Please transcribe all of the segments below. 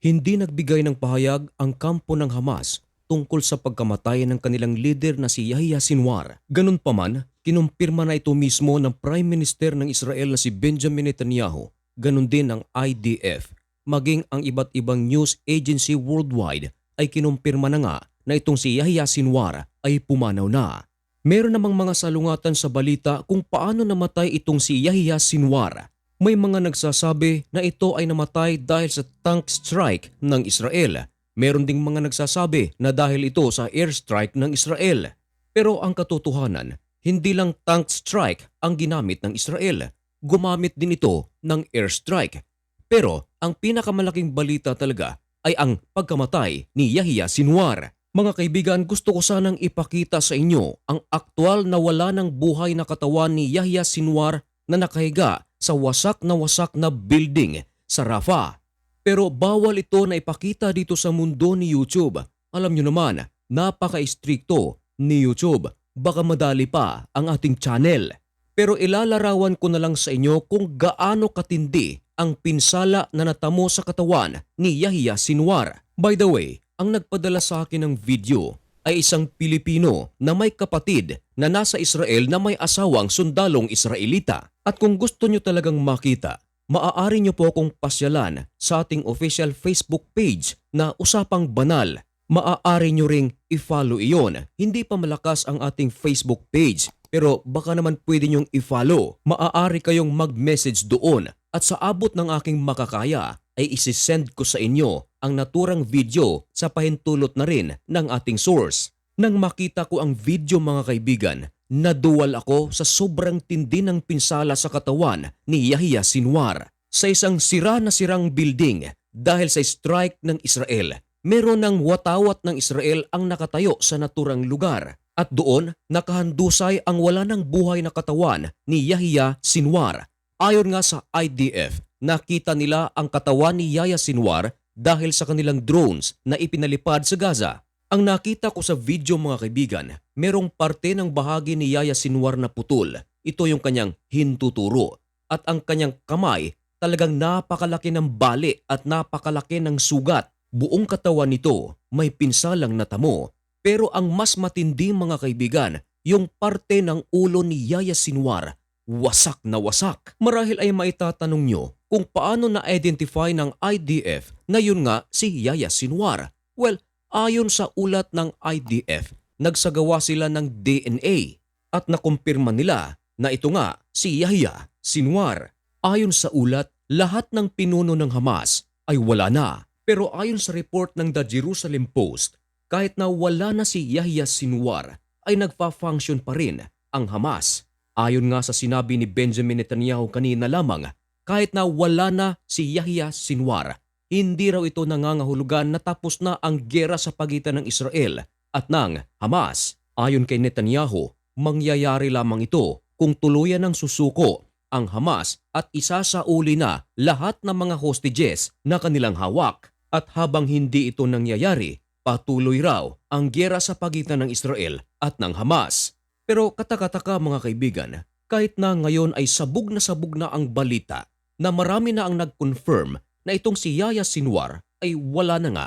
Hindi nagbigay ng pahayag ang kampo ng Hamas tungkol sa pagkamatay ng kanilang leader na si Yahya Sinwar. Ganun pa man, kinumpirma na ito mismo ng Prime Minister ng Israel na si Benjamin Netanyahu, ganun din ng IDF, maging ang iba't ibang news agency worldwide ay kinumpirma na nga na itong si Yahya Sinwar ay pumanaw na. Meron namang mga salungatan sa balita kung paano namatay itong si Yahya Sinwar. May mga nagsasabi na ito ay namatay dahil sa tank strike ng Israel. Meron ding mga nagsasabi na dahil ito sa airstrike ng Israel. Pero ang katotohanan, hindi lang tank strike ang ginamit ng Israel. Gumamit din ito ng airstrike. Pero ang pinakamalaking balita talaga ay ang pagkamatay ni Yahya Sinwar. Mga kaibigan, gusto ko sanang ipakita sa inyo ang aktwal na wala ng buhay na katawan ni Yahya Sinwar na nakahiga sa wasak na wasak na building sa Rafah. Pero bawal ito na ipakita dito sa mundo ni YouTube. Alam nyo naman, napaka-istrikto ni YouTube. Baka madali pa ang ating channel. Pero ilalarawan ko na lang sa inyo kung gaano katindi ang pinsala na natamo sa katawan ni Yahya Sinwar. By the way, ang nagpadala sa akin ng video ay isang Pilipino na may kapatid na nasa Israel na may asawang sundalong Israelita. At kung gusto nyo talagang makita, maaari nyo po akong pasyalan sa ating official Facebook page na Usapang Banal. Maaari nyo ring i-follow iyon. Hindi pa malakas ang ating Facebook page pero baka naman pwede nyong i-follow. Maaari kayong mag-message doon at sa abot ng aking makakaya ay isisend ko sa inyo ang naturang video sa pahintulot na rin ng ating source. Nang makita ko ang video mga kaibigan, naduwal ako sa sobrang tindi ng pinsala sa katawan ni Yahya Sinwar sa isang sira na sirang building dahil sa strike ng Israel. Meron ng watawat ng Israel ang nakatayo sa naturang lugar at doon nakahandusay ang wala ng buhay na katawan ni Yahya Sinwar. Ayon nga sa IDF, nakita nila ang katawan ni Yahya Sinwar dahil sa kanilang drones na ipinalipad sa Gaza. Ang nakita ko sa video mga kaibigan, merong parte ng bahagi ni Yaya Sinwar na putol. Ito yung kanyang hintuturo. At ang kanyang kamay talagang napakalaki ng bali at napakalaki ng sugat. Buong katawan nito may pinsalang natamo. Pero ang mas matindi mga kaibigan, yung parte ng ulo ni Yaya Sinwar, wasak na wasak. Marahil ay maitatanong nyo kung paano na-identify ng IDF na yun nga si Yaya Sinwar. Well, ayon sa ulat ng IDF, nagsagawa sila ng DNA at nakumpirma nila na ito nga si Yahya Sinwar. Ayon sa ulat, lahat ng pinuno ng Hamas ay wala na. Pero ayon sa report ng The Jerusalem Post, kahit na wala na si Yahya Sinwar, ay nagpa-function pa rin ang Hamas. Ayon nga sa sinabi ni Benjamin Netanyahu kanina lamang, kahit na wala na si Yahya Sinwar, hindi raw ito nangangahulugan na tapos na ang gera sa pagitan ng Israel at ng Hamas. Ayon kay Netanyahu, mangyayari lamang ito kung tuluyan ng susuko ang Hamas at isasauli na lahat ng mga hostages na kanilang hawak. At habang hindi ito nangyayari, patuloy raw ang gera sa pagitan ng Israel at ng Hamas. Pero katakataka mga kaibigan, kahit na ngayon ay sabog na sabog na ang balita na marami na ang nag-confirm na itong si Yaya Sinwar ay wala na nga.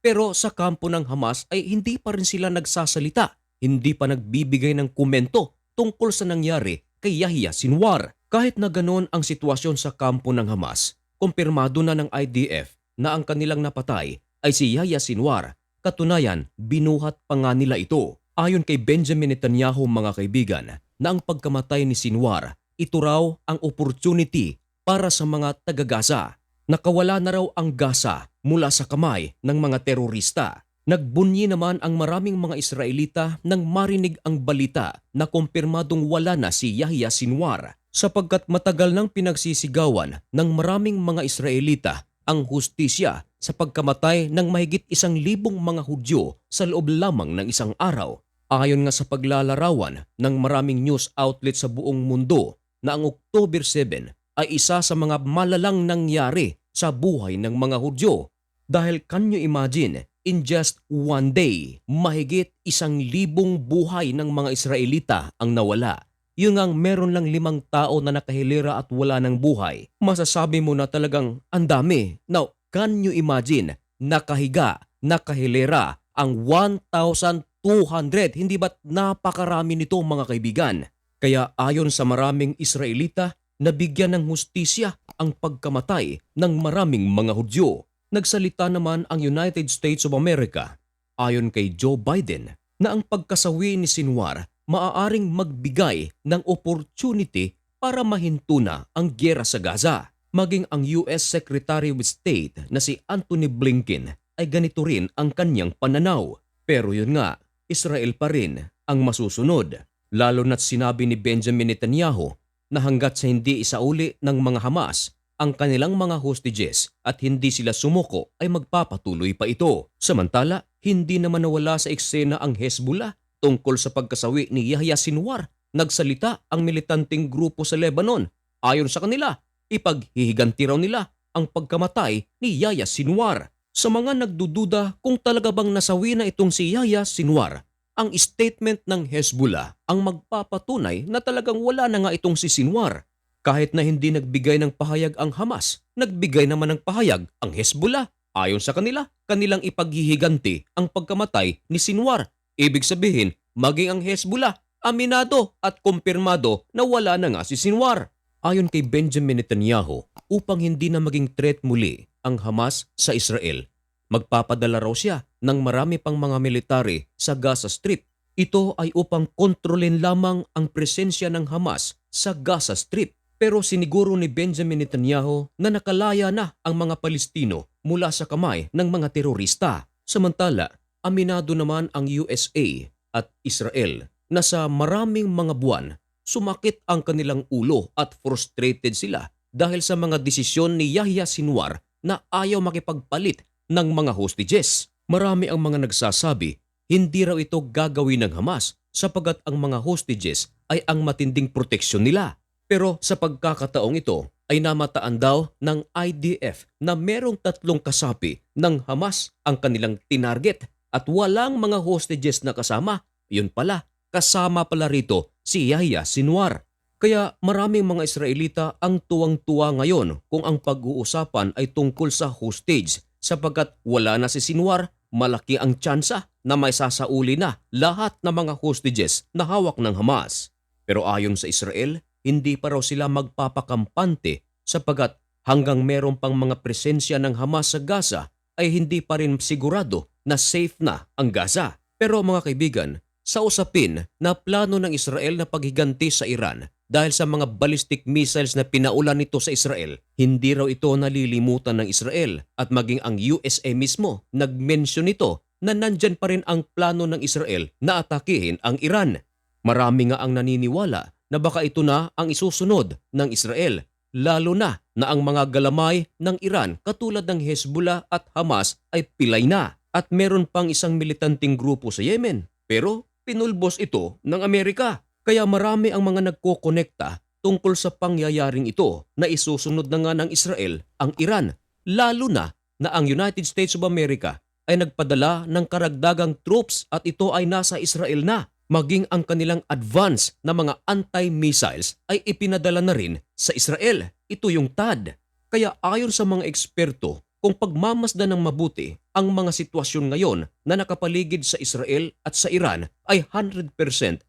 Pero sa kampo ng Hamas ay hindi pa rin sila nagsasalita, hindi pa nagbibigay ng komento tungkol sa nangyari kay Yahya Sinwar. Kahit na ganon ang sitwasyon sa kampo ng Hamas, kumpirmado na ng IDF na ang kanilang napatay ay si Yahya Sinwar. Katunayan, binuhat pa nga nila ito. Ayon kay Benjamin Netanyahu mga kaibigan na ang pagkamatay ni Sinwar, ito raw ang opportunity para sa mga taga-Gaza. Nakawala na raw ang Gaza mula sa kamay ng mga terorista. Nagbunyi naman ang maraming mga Israelita nang marinig ang balita na kumpirmadong wala na si Yahya Sinwar sapagkat matagal nang pinagsisigawan ng maraming mga Israelita ang hustisya sa pagkamatay ng mahigit isang libong mga Hudyo sa loob lamang ng isang araw. Ayon nga sa paglalarawan ng maraming news outlet sa buong mundo na ang October 7 ay isa sa mga malalang nangyari sa buhay ng mga Hudyo. Dahil can you imagine, in just one day, mahigit isang libong buhay ng mga Israelita ang nawala. Yung ang meron lang limang tao na nakahilera at wala ng buhay, masasabi mo na talagang ang dami. Now, Can you imagine? Nakahiga, nakahilera ang 1,200. Hindi ba't napakarami nito mga kaibigan? Kaya ayon sa maraming Israelita, nabigyan ng hustisya ang pagkamatay ng maraming mga Hudyo. Nagsalita naman ang United States of America ayon kay Joe Biden na ang pagkasawi ni Sinwar maaaring magbigay ng opportunity para mahinto na ang gyera sa Gaza. Maging ang US Secretary of State na si Anthony Blinken ay ganito rin ang kanyang pananaw. Pero yun nga, Israel pa rin ang masusunod. Lalo na't sinabi ni Benjamin Netanyahu na hanggat sa hindi isauli ng mga Hamas ang kanilang mga hostages at hindi sila sumuko ay magpapatuloy pa ito. Samantala, hindi naman nawala sa eksena ang Hezbollah tungkol sa pagkasawi ni Yahya Sinwar. Nagsalita ang militanteng grupo sa Lebanon. Ayon sa kanila, ipaghihiganti raw nila ang pagkamatay ni Yahya Sinwar. Sa mga nagdududa kung talaga bang nasawi na itong si Yahya Sinwar, ang statement ng Hezbollah ang magpapatunay na talagang wala na nga itong si Sinwar. Kahit na hindi nagbigay ng pahayag ang Hamas, nagbigay naman ng pahayag ang Hezbollah. Ayon sa kanila, kanilang ipaghihiganti ang pagkamatay ni Sinwar. Ibig sabihin, maging ang Hezbollah, aminado at kumpirmado na wala na nga si Sinwar. Ayon kay Benjamin Netanyahu, upang hindi na maging threat muli ang Hamas sa Israel, magpapadala raw siya ng marami pang mga military sa Gaza Strip. Ito ay upang kontrolin lamang ang presensya ng Hamas sa Gaza Strip. Pero siniguro ni Benjamin Netanyahu na nakalaya na ang mga Palestino mula sa kamay ng mga terorista. Samantala, aminado naman ang USA at Israel na sa maraming mga buwan sumakit ang kanilang ulo at frustrated sila dahil sa mga desisyon ni Yahya Sinwar na ayaw makipagpalit ng mga hostages. Marami ang mga nagsasabi hindi raw ito gagawin ng Hamas sapagat ang mga hostages ay ang matinding proteksyon nila. Pero sa pagkakataong ito ay namataan daw ng IDF na merong tatlong kasapi ng Hamas ang kanilang tinarget at walang mga hostages na kasama. Yun pala, kasama pala rito si Yahya Sinwar. Kaya maraming mga Israelita ang tuwang-tuwa ngayon kung ang pag-uusapan ay tungkol sa hostage sapagkat wala na si Sinwar, malaki ang tsansa na may sasauli na lahat ng mga hostages na hawak ng Hamas. Pero ayon sa Israel, hindi pa raw sila magpapakampante sapagkat hanggang meron pang mga presensya ng Hamas sa Gaza ay hindi pa rin sigurado na safe na ang Gaza. Pero mga kaibigan, sa usapin na plano ng Israel na paghiganti sa Iran dahil sa mga ballistic missiles na pinaulan nito sa Israel, hindi raw ito nalilimutan ng Israel at maging ang USA mismo nag-mention nito na nandyan pa rin ang plano ng Israel na atakihin ang Iran. Marami nga ang naniniwala na baka ito na ang isusunod ng Israel, lalo na na ang mga galamay ng Iran katulad ng Hezbollah at Hamas ay pilay na at meron pang isang militanteng grupo sa Yemen. Pero pinulbos ito ng Amerika. Kaya marami ang mga nagkokonekta tungkol sa pangyayaring ito na isusunod na nga ng Israel ang Iran, lalo na na ang United States of America ay nagpadala ng karagdagang troops at ito ay nasa Israel na maging ang kanilang advance na mga anti-missiles ay ipinadala na rin sa Israel. Ito yung TAD. Kaya ayon sa mga eksperto, kung pagmamasdan ng mabuti ang mga sitwasyon ngayon na nakapaligid sa Israel at sa Iran ay 100%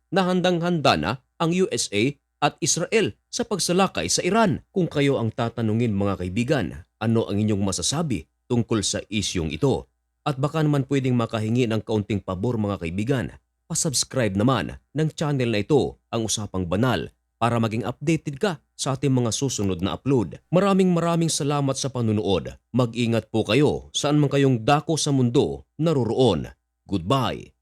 na handang-handa na ang USA at Israel sa pagsalakay sa Iran. Kung kayo ang tatanungin mga kaibigan, ano ang inyong masasabi tungkol sa isyong ito? At baka naman pwedeng makahingi ng kaunting pabor mga kaibigan pasubscribe naman ng channel na ito ang Usapang Banal para maging updated ka sa ating mga susunod na upload. Maraming maraming salamat sa panunood. Mag-ingat po kayo saan man kayong dako sa mundo naroroon. Goodbye!